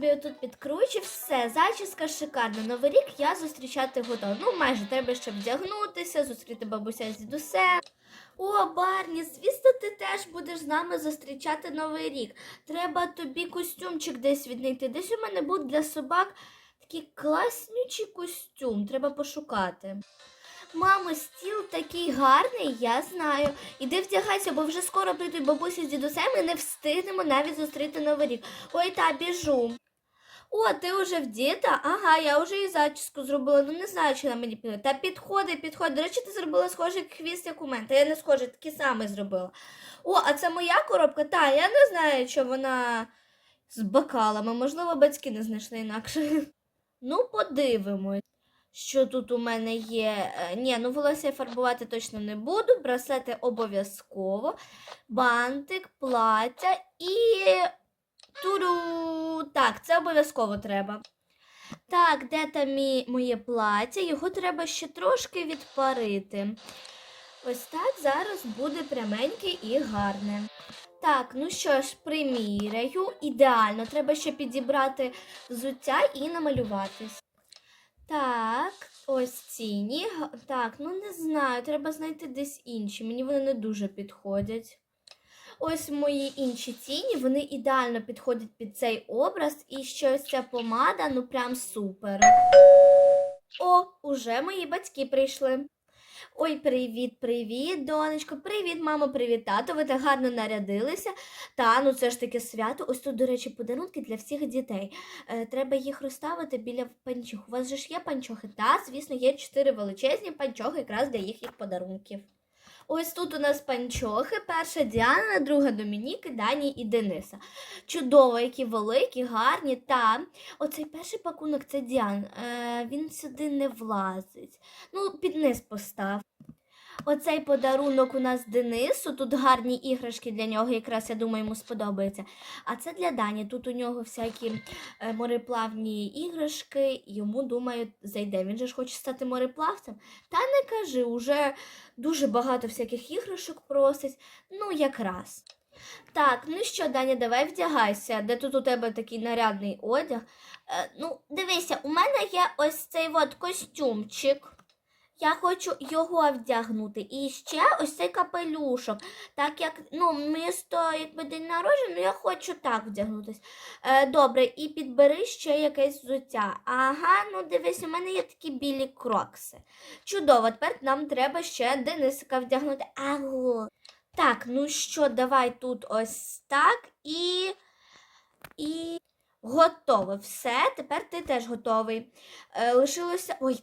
собі отут підкручу, все, зачіска шикарна. Новий рік я зустрічати готова. Ну, майже треба ще вдягнутися, зустріти бабуся з дідусем. О, Барні, звісно, ти теж будеш з нами зустрічати новий рік. Треба тобі костюмчик десь віднайти. Десь у мене був для собак такий класнючий костюм. Треба пошукати. Мамо, стіл такий гарний, я знаю. Іди вдягайся, бо вже скоро прийдуть бабусі з дідусем і не встигнемо навіть зустріти новий рік. Ой, та біжу. О, ти вже вдіта? Ага, я вже і зачіску зробила. Ну не знаю, чи на мені підходить. Та підходить, підходить. До речі, ти зробила схожий хвіст, як у мене. Та я не схожий, такий самий зробила. О, а це моя коробка? Та, я не знаю, що вона з бокалами. Можливо, батьки не знайшли інакше. Ну, подивимось. Що тут у мене є? Е, Ні, ну волосся я фарбувати точно не буду. Браслети обов'язково. Бантик, плаття і туру. Так, це обов'язково треба. Так, де там мі... моє плаття? Його треба ще трошки відпарити. Ось так зараз буде пряменьке і гарне. Так, ну що ж, приміряю. Ідеально. Треба ще підібрати взуття і намалюватись. Так, ось ціні. Так, ну не знаю, треба знайти десь інші. Мені вони не дуже підходять. Ось мої інші тіні, вони ідеально підходять під цей образ, і ще ось ця помада, ну прям супер. О, уже мої батьки прийшли. Ой, привіт, привіт, донечко, привіт, мамо, привіт, тато. Ви так гарно нарядилися. Та, ну це ж таке свято. Ось тут, до речі, подарунки для всіх дітей. Е, треба їх розставити біля панчох. У вас же ж є панчохи? Та, звісно, є чотири величезні панчохи якраз для їхніх подарунків. Ось тут у нас панчохи. Перша Діана, друга Домініки, Дані і Дениса. Чудово, які великі, гарні. Та оцей перший пакунок це Діан. Е, він сюди не влазить. Ну, під низ постав. Оцей подарунок у нас Денису. Тут гарні іграшки для нього, якраз я думаю, йому сподобається. А це для Дані. Тут у нього всякі е, мореплавні іграшки. Йому, думаю, зайде. Він же ж хоче стати мореплавцем. Та не кажи, уже дуже багато всяких іграшок просить. Ну, якраз. Так, ну що, Даня, давай вдягайся. Де тут у тебе такий нарядний одяг? Е, ну, дивися, у мене є ось цей от костюмчик. Я хочу його вдягнути. І ще ось цей капелюшок. Так як ну, місто якби день народження, я хочу так вдягнутися. Е, добре, і підбери ще якесь взуття. Ага, ну дивись, у мене є такі білі крокси. Чудово, тепер нам треба ще Денисика вдягнути. Аго. Так, ну що, давай тут ось так і. І. Готово. Все, тепер ти теж готовий. Е, лишилося. Ой,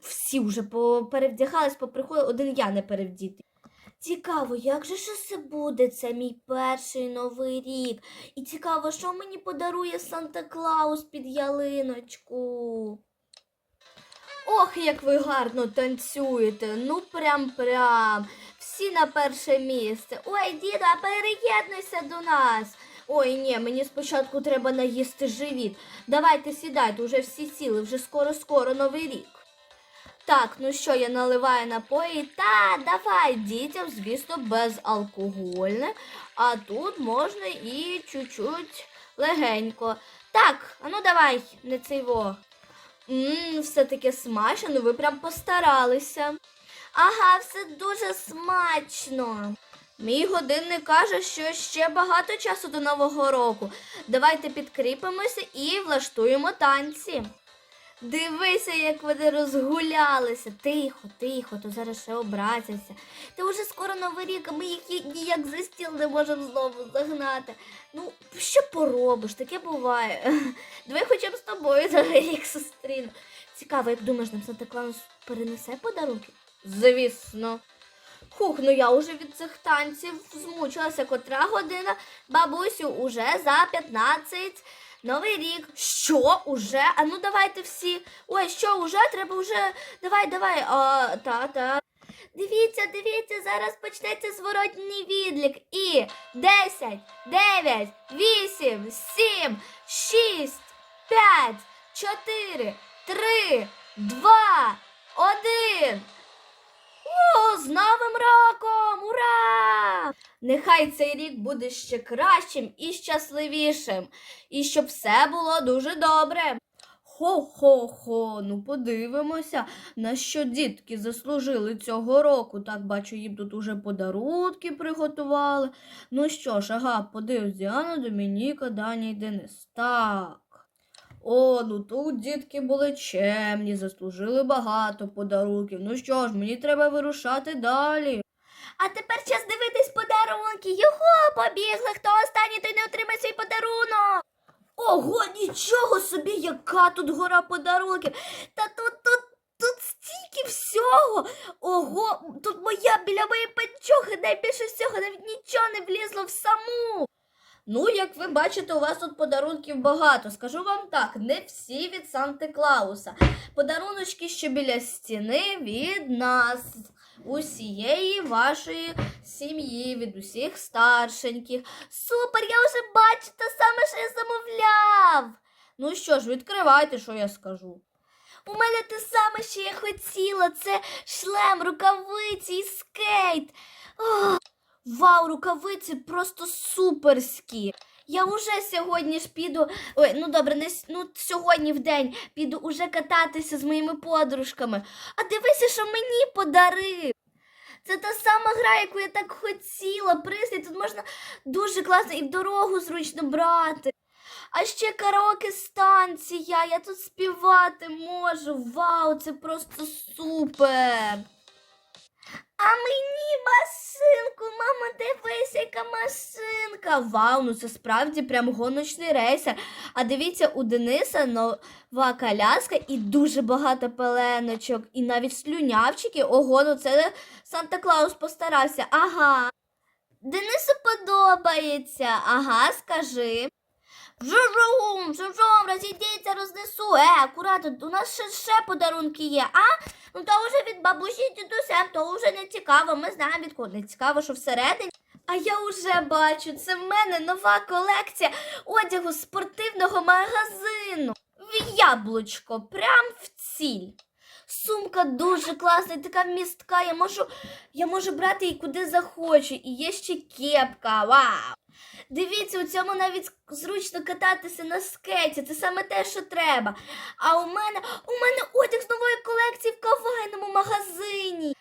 всі вже перевдягались, поприходили, один я не перевдіти. Цікаво, як же ж це буде? Це мій перший новий рік. І цікаво, що мені подарує Санта Клаус під ялиночку. Ох, як ви гарно танцюєте. Ну прям прям. Всі на перше місце. Ой, діда, переєднуйся до нас. Ой, ні, мені спочатку треба наїсти живіт. Давайте сідайте, уже всі сіли, вже скоро-скоро новий рік. Так, ну що, я наливаю напої? Та, давай, дітям, звісно, безалкогольне. А тут можна і чуть-чуть легенько. Так, а ну давай, не цей во. Ммм, все таке смачно, ну ви прям постаралися. Ага, все дуже смачно. Мій годинник каже, що ще багато часу до Нового року. Давайте підкріпимося і влаштуємо танці. Дивися, як вони розгулялися. Тихо, тихо, то зараз ще образяться. Та вже скоро новий рік, а ми їх ніяк за стіл не можемо знову загнати. Ну, що поробиш, таке буває. Давай хоча б з тобою новий рік зустріну. Цікаво, як думаєш, нам Санта Клаус перенесе подарунки? Звісно. Хух, ну я уже від цих танців змучилася. Котра година? Бабусю, уже за 15. Новий рік. Що? Уже? А ну давайте всі. Ой, що, уже? Треба вже. Давай, давай. А, та, та. Дивіться, дивіться, зараз почнеться зворотній відлік. І 10, 9, 8, 7, 6, 5, 4, 3, 2, 1. З Новим роком! Ура! Нехай цей рік буде ще кращим і щасливішим, і щоб все було дуже добре. Хо-хо-хо, ну подивимося, на що дітки заслужили цього року. Так бачу, їм тут уже подарунки приготували. Ну що ж, ага, подивись, Діана, Домініка, Даня і Денис. Так. О, ну тут дітки були чемні, заслужили багато подарунків. Ну що ж, мені треба вирушати далі. А тепер час дивитись подарунки. Його побігли. Хто останній, той не отримає свій подарунок. Ого, нічого собі, яка тут гора подарунків. Та тут, тут, тут стільки всього. Ого, тут моя біля моєї панчохи найбільше всього, навіть нічого не влізло в саму. Ну, як ви бачите, у вас тут подарунків багато. Скажу вам так, не всі від Санти Клауса. Подаруночки, що біля стіни від нас, усієї вашої сім'ї, від усіх старшеньких. Супер, я вже бачу те саме, що я замовляв. Ну що ж, відкривайте, що я скажу. У мене те саме, що я хотіла. Це шлем, рукавиці і скейт. Ах, вау, рукавиці просто суперські. Я уже сьогодні ж піду. Ой, ну добре, не ну сьогодні в день піду уже кататися з моїми подружками. А дивися, що мені подарив. Це та сама гра, яку я так хотіла. Пристрій тут можна дуже класно і в дорогу зручно брати. А ще караоке станція. Я тут співати можу. Вау, це просто супер. А мені машинку, мама, дивись, яка машинка. Вау, ну це справді прям гоночний рейсер. А дивіться, у Дениса нова коляска і дуже багато пеленочок, і навіть слюнявчики. Ого, ну це Санта Клаус постарався. Ага. Денису подобається. Ага, скажи. Жужум, жужум, розійдіться, рознесу. Е, акуратно, у нас ще, ще подарунки є, а? Ну то вже від бабусі і дідусем, то вже не цікаво. Ми знаємо від кого не цікаво, що всередині. А я вже бачу, це в мене нова колекція одягу спортивного магазину. В яблучко, прям в ціль. Сумка дуже класна, така містка. Я можу, я можу брати її куди захочу. І є ще кепка. Вау! Дивіться, у цьому навіть зручно кататися на скеті. Це саме те, що треба. А у мене у мене одяг з нової колекції в кавайному магазині.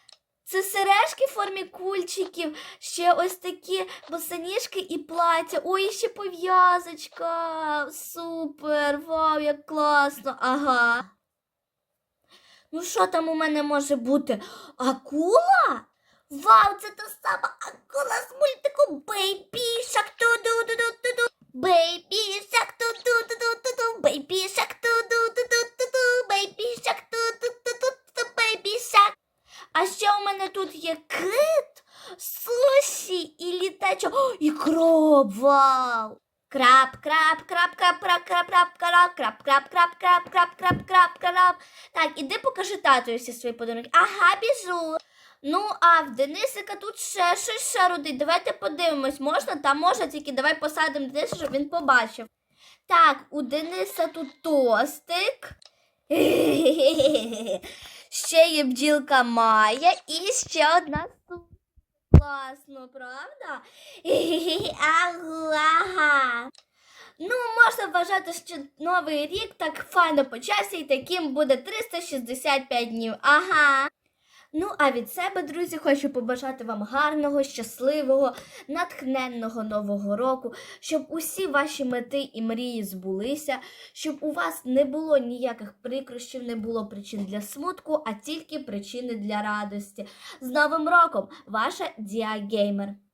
Це сережки в формі кульчиків, ще ось такі босоніжки і плаття. Ой, і ще пов'язочка. Супер! Вау, як класно! Ага. Ну, що там у мене може бути? Акула? Вау, це та сама акула з мультику Бейбі Шак ту-ду-ду-ду-ду-ду. Бейбі Шак ту-ду-ду-ду-ду-ду. Бейбі Шак ту-ду-ду-ду-ду-ду. Бейбі Шак ту-ду-ду-ду-ду. Бейбі Шак. А ще у мене тут є кит, суші і літачок. О, і краб, вау! Краб, краб, краб, краб, краб, краб, краб, краб, краб, краб, краб, краб, краб, краб, краб, краб. Так, іди покажи тату всі свої подарунки. Ага, біжу. Ну, а в Денисика тут ще щось ще родить. Давайте подивимось, можна? Та можна, тільки давай посадимо Дениса, щоб він побачив. Так, у Дениса тут тостик. Ще є бджілка Майя і ще одна сумка. Класно, правда? Ага. Ну, можна вважати, що новий рік так файно почався і таким буде 365 днів. Ага. Ну, а від себе, друзі, хочу побажати вам гарного, щасливого, натхненного нового року, щоб усі ваші мети і мрії збулися, щоб у вас не було ніяких прикрощів, не було причин для смутку, а тільки причини для радості. З Новим роком, ваша Діа Геймер.